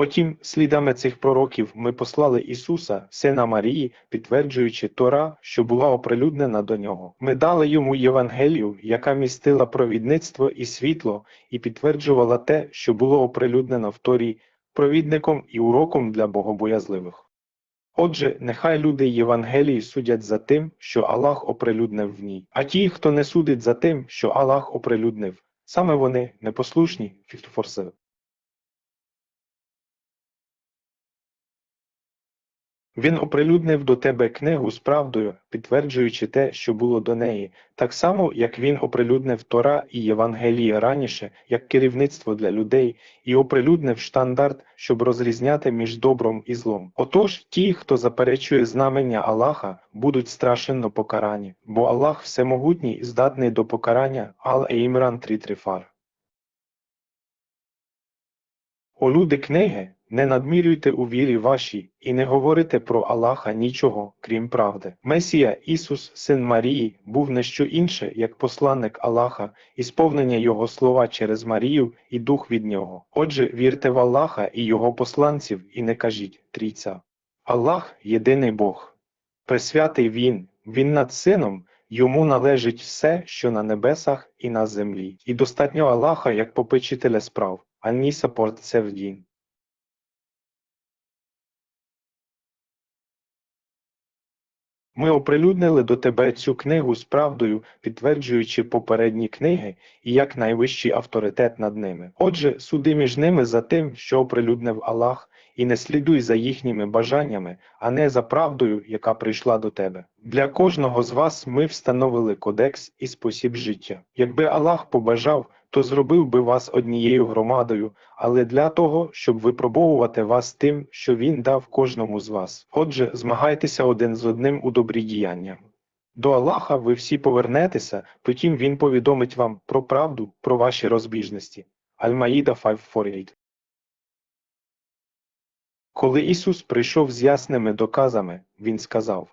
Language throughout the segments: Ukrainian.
Потім, слідами цих пророків, ми послали Ісуса, сина Марії, підтверджуючи Тора, що була оприлюднена до нього. Ми дали йому Євангелію, яка містила провідництво і світло, і підтверджувала те, що було оприлюднено в Торі, провідником і уроком для богобоязливих. Отже, нехай люди Євангелії судять за тим, що Аллах оприлюднив в ній, а ті, хто не судить за тим, що Аллах оприлюднив, саме вони непослушні, фіктофорсили. Він оприлюднив до тебе книгу з правдою, підтверджуючи те, що було до неї, так само, як він оприлюднив Тора і Євангеліє раніше, як керівництво для людей, і оприлюднив штандарт, щоб розрізняти між добром і злом. Отож, ті, хто заперечує знамення Аллаха, будуть страшенно покарані, бо Аллах всемогутній і здатний до покарання Ал-Еймран 3.3 фар. О люди книги, не надмірюйте у вірі вашій і не говорите про Аллаха нічого, крім правди. Месія Ісус, син Марії, був не що інше, як посланник Аллаха і сповнення Його слова через Марію і дух від Нього. Отже, вірте в Аллаха і Його посланців і не кажіть трійця. Аллах – єдиний Бог. Пресвятий Він, Він над сином, Йому належить все, що на небесах і на землі. І достатньо Аллаха як попечителя справ, а ні саппорт Ми оприлюднили до тебе цю книгу з правдою, підтверджуючи попередні книги і як найвищий авторитет над ними. Отже, суди між ними за тим, що оприлюднив Аллах, і не слідуй за їхніми бажаннями, а не за правдою, яка прийшла до тебе. Для кожного з вас ми встановили кодекс і спосіб життя. Якби Аллах побажав, то зробив би вас однією громадою, але для того, щоб випробовувати вас тим, що він дав кожному з вас. Отже, змагайтеся один з одним у добрі діяння. До Аллаха ви всі повернетеся, потім він повідомить вам про правду, про ваші розбіжності. Аль-Маїда 548 Коли Ісус прийшов з ясними доказами, Він сказав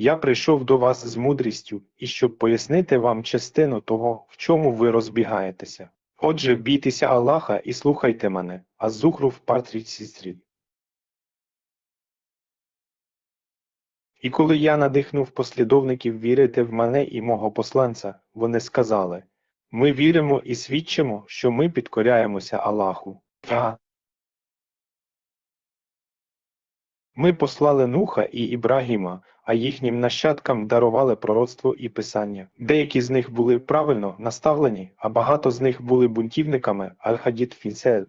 я прийшов до вас з мудрістю і щоб пояснити вам частину того, в чому ви розбігаєтеся. Отже, бійтеся Аллаха і слухайте мене, а Зухрув пар 33. І коли я надихнув послідовників вірити в мене і мого посланця, вони сказали Ми віримо і свідчимо, що ми підкоряємося Аллаху. Ага. Ми послали Нуха і Ібрагіма, а їхнім нащадкам дарували пророцтво і писання. Деякі з них були правильно наставлені, а багато з них були бунтівниками Аль-Хадід Фінсель